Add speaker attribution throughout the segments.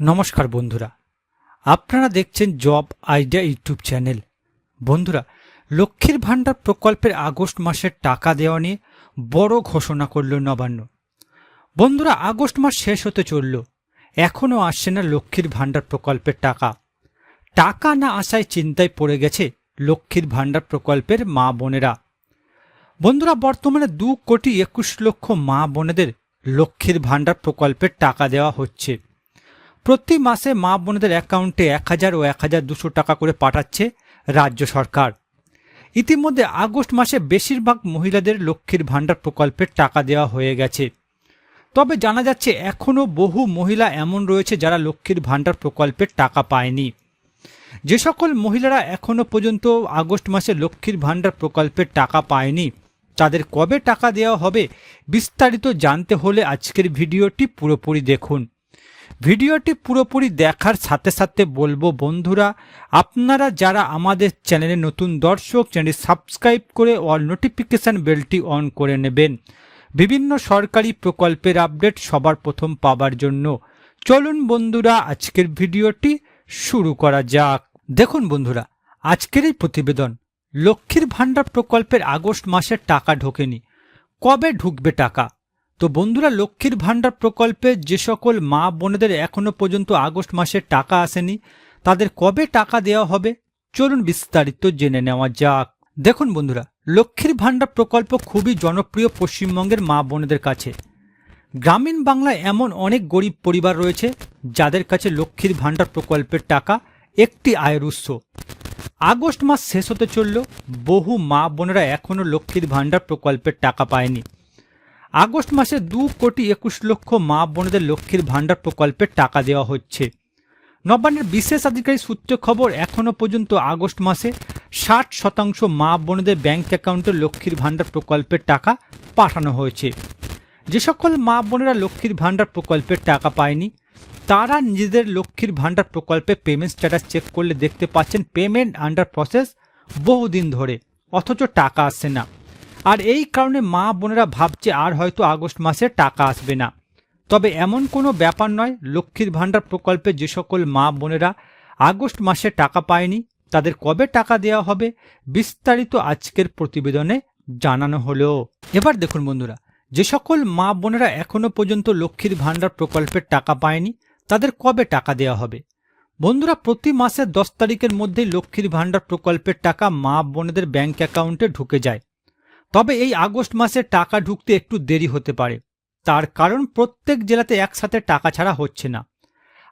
Speaker 1: নমস্কার বন্ধুরা। আপনারা দেখছেন জব আইডিয়া ইউটিউব চ্যানেল। বন্ধুরা, লক্ষ্মীর ভাণ্ডার প্রকল্পের আগস্ট মাসের টাকা দেওয়া নিয়ে বড় ঘোষণা করল নবান্ন। বন্ধুরা, আগস্ট মাস শেষ হতে চলল। এখনও আসছে না লক্ষ্মীর ভাণ্ডার প্রকল্পের টাকা। টাকা না আসায় চিন্তায় পড়ে গেছে লক্ষ্মীর ভাণ্ডার প্রকল্পের মা বোনেরা। বন্ধুরা, বর্তমানে দু কোটি একুশ লক্ষ মা বোনেদের লক্ষ্মীর ভাণ্ডার প্রকল্পের টাকা দেওয়া হচ্ছে। প্রতি মাসে মা বোনেদের অ্যাকাউন্টে এক হাজার ও এক হাজার দুশো টাকা করে পাঠাচ্ছে রাজ্য সরকার। ইতিমধ্যে আগস্ট মাসে বেশিরভাগ মহিলাদের লক্ষ্মীর ভাণ্ডার প্রকল্পের টাকা দেওয়া হয়ে গেছে। তবে জানা যাচ্ছে এখনও বহু মহিলা এমন রয়েছে যারা লক্ষ্মীর ভাণ্ডার প্রকল্পের টাকা পায়নি। যে সকল মহিলারা এখনও পর্যন্ত আগস্ট মাসে লক্ষ্মীর ভাণ্ডার প্রকল্পের টাকা পায়নি, তাদের কবে টাকা দেওয়া হবে বিস্তারিত জানতে হলে আজকের ভিডিওটি পুরোপুরি দেখুন। ভিডিওটি পুরোপুরি দেখার সাথে সাথে বলব, বন্ধুরা, আপনারা যারা আমাদের চ্যানেলে নতুন দর্শক চ্যানেল সাবস্ক্রাইব করে অল নোটিফিকেশান বেলটি অন করে নেবেন। বিভিন্ন সরকারি প্রকল্পের আপডেট সবার প্রথম পাবার জন্য। চলুন, বন্ধুরা, আজকের ভিডিওটি শুরু করা যাক। দেখুন, বন্ধুরা, আজকের এই প্রতিবেদন। লক্ষ্মীর ভাণ্ডার প্রকল্পের আগস্ট মাসের টাকা ঢোকেনি। কবে ঢুকবে টাকা? তো বন্ধুরা, লক্ষ্মীর ভাণ্ডার প্রকল্পে যে সকল মা বোনেদের এখনও পর্যন্ত আগস্ট মাসের টাকা আসেনি, তাদের কবে টাকা দেওয়া হবে, চলুন বিস্তারিত জেনে নেওয়া যাক। দেখুন বন্ধুরা, লক্ষ্মীর ভাণ্ডার প্রকল্প খুবই জনপ্রিয় পশ্চিমবঙ্গের মা বোনেদের কাছে। গ্রামীণ বাংলায় এমন অনেক গরিব পরিবার রয়েছে, যাদের কাছে লক্ষ্মীর ভাণ্ডার প্রকল্পের টাকা একটি আয়ের উৎস। আগস্ট মাস শেষ হতে চলল বহু মা বোনেরা এখনও লক্ষ্মীর ভাণ্ডার প্রকল্পের টাকা পায়নি। আগস্ট মাসে দু কোটি একুশ লক্ষ মা বোনেদের লক্ষ্মীর ভাণ্ডার প্রকল্পের টাকা দেওয়া হচ্ছে। নবান্নের বিশেষ আধিকারিক সূত্রে খবর এখনও পর্যন্ত আগস্ট মাসে ষাট শতাংশ মা বোনেদের ব্যাংক অ্যাকাউন্টে লক্ষ্মীর ভাণ্ডার প্রকল্পের টাকা পাঠানো হয়েছে। যে সকল মা বোনেরা লক্ষ্মীর ভাণ্ডার প্রকল্পের টাকা পায়নি, তারা নিজেদের লক্ষ্মীর ভাণ্ডার প্রকল্পে পেমেন্ট স্ট্যাটাস চেক করলে দেখতে পাচ্ছেন পেমেন্ট আন্ডার প্রসেস বহুদিন ধরে, অথচ টাকা আসছে না। আর এই কারণে মা বোনেরা ভাবছে আর হয়তো আগস্ট মাসে টাকা আসবে না। তবে এমন কোনো ব্যাপার নয়, লক্ষ্মীর ভাণ্ডার প্রকল্পে যে সকল মা বোনেরা আগস্ট মাসে টাকা পায়নি, তাদের কবে টাকা দেওয়া হবে বিস্তারিত আজকের প্রতিবেদনে জানানো হলো। এবার দেখুন বন্ধুরা, যে সকল মা বোনেরা এখনও পর্যন্ত লক্ষ্মীর ভাণ্ডার প্রকল্পের টাকা পায়নি, তাদের কবে টাকা দেওয়া হবে? বন্ধুরা, প্রতি মাসের দশ তারিখের মধ্যেই লক্ষ্মীর ভাণ্ডার প্রকল্পের টাকা মা বোনেদের ব্যাংক অ্যাকাউন্টে ঢুকে যায়। তবে এই আগস্ট মাসে টাকা ঢুকতে একটু দেরি হতে পারে। তার কারণ প্রত্যেক জেলাতে একসাথে টাকা ছাড়া হচ্ছে না।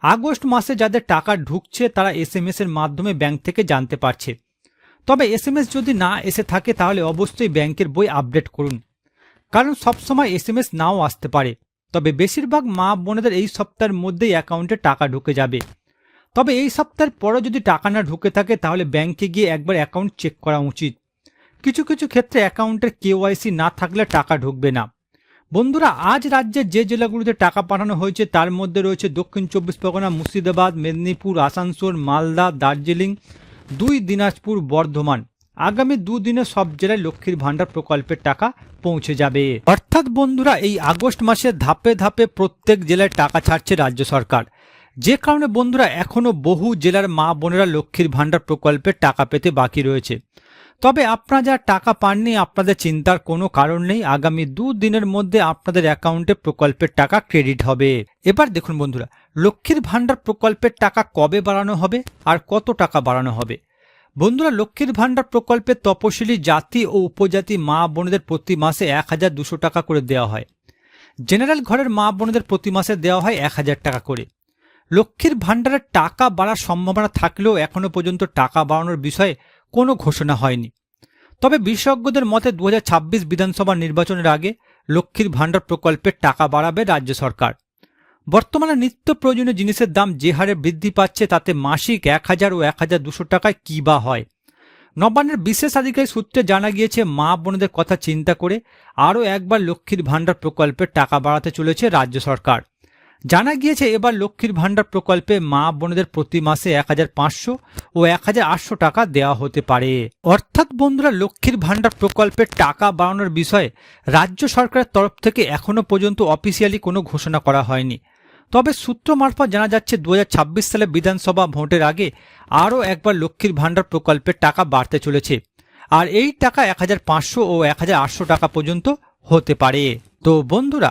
Speaker 1: আগস্ট মাসে যাদের টাকা ঢুকছে, তারা এস এম এর মাধ্যমে ব্যাংক থেকে জানতে পারছে। তবে এস এম এস যদি না এসে থাকে, তাহলে অবশ্যই ব্যাংকের বই আপডেট করুন। কারণ সবসময় এস এম এস নাও আসতে পারে। তবে বেশিরভাগ মা বোনেদের এই সপ্তাহের মধ্যেই অ্যাকাউন্টে টাকা ঢুকে যাবে। তবে এই সপ্তাহের পরে যদি টাকা না ঢুকে থাকে, তাহলে ব্যাংকে গিয়ে একবার অ্যাকাউন্ট চেক করা উচিত। কিছু কিছু ক্ষেত্রে অ্যাকাউন্টের কেওয়াইসি না থাকলে টাকা ঢুকবে না। বন্ধুরা, আজ রাজ্যের যে জেলাগুলিতে টাকা পাঠানো হয়েছে, তার মধ্যে রয়েছে দক্ষিণ চব্বিশ পরগনা, মুর্শিদাবাদ, মেদিনীপুর, আসানসোল, মালদা, দার্জিলিং, দুই দিনাজপুর, বর্ধমান। আগামী দুদিনে সব জেলায় লক্ষ্মীর ভাণ্ডার প্রকল্পের টাকা পৌঁছে যাবে। অর্থাৎ বন্ধুরা, এই আগস্ট মাসে ধাপে ধাপে প্রত্যেক জেলায় টাকা ছাড়ছে রাজ্য সরকার। যে কারণে বন্ধুরা এখনও বহু জেলার মা বোনেরা লক্ষ্মীর ভাণ্ডার প্রকল্পের টাকা পেতে বাকি রয়েছে। তবে আপনারা যারা টাকা পাননি, আপনাদের চিন্তার কোনো কারণ নেই। আগামী দুদিনের মধ্যে আপনাদের অ্যাকাউন্টে প্রকল্পের টাকা ক্রেডিট হবে। এবার দেখুন বন্ধুরা, লক্ষ্মীর ভাণ্ডার প্রকল্পের টাকা কবে বাড়ানো হবে আর কত টাকা বাড়ানো হবে? বন্ধুরা, লক্ষ্মীর ভাণ্ডার প্রকল্পে তপশিলি জাতি ও উপজাতি মা বোনদের প্রতি মাসে এক হাজার দুশো টাকা করে দেওয়া হয়। জেনারেল ঘরের মা বোনেদের প্রতি মাসে দেওয়া হয় এক হাজার টাকা করে। লক্ষ্মীর ভাণ্ডারের টাকা বাড়ার সম্ভাবনা থাকলেও এখনও পর্যন্ত টাকা বাড়ানোর বিষয়ে কোনো ঘোষণা হয়নি। তবে বিশেষজ্ঞদের মতে দু হাজার ছাব্বিশ বিধানসভা নির্বাচনের আগে লক্ষ্মীর ভাণ্ডার প্রকল্পের টাকা বাড়াবে রাজ্য সরকার। বর্তমানে নিত্য প্রয়োজনীয় জিনিসের দাম যে হারে বৃদ্ধি পাচ্ছে তাতে মাসিক এক হাজার ও এক হাজার দুশো টাকায় কী বা হয়? নবান্নের বিশেষ আধিকারিক সূত্রে জানা গিয়েছে, মা বোনদের কথা চিন্তা করে আরও একবার লক্ষ্মীর ভাণ্ডার প্রকল্পের টাকা বাড়াতে চলেছে রাজ্য সরকার। জানা গিয়েছে এবার লক্ষ্মীর ভাণ্ডার প্রকল্পে মা বোনেদের প্রতি মাসে এক হাজার পাঁচশো ও এক হাজার আটশো টাকা দেওয়া হতে পারে। অর্থাৎ বন্ধুরা, লক্ষ্মীর ভাণ্ডার প্রকল্পের টাকা বাড়ানোর বিষয়ে রাজ্য সরকারের তরফ থেকে এখনও পর্যন্ত অফিসিয়ালি কোনো ঘোষণা করা হয়নি। তবে সূত্র মারফত জানা যাচ্ছে, দু হাজার ছাব্বিশ সালে বিধানসভা ভোটের আগে আরও একবার লক্ষ্মীর ভাণ্ডার প্রকল্পের টাকা বাড়তে চলেছে। আর এই টাকা এক হাজার পাঁচশো ও এক হাজার আটশো টাকা পর্যন্ত হতে পারে। তো বন্ধুরা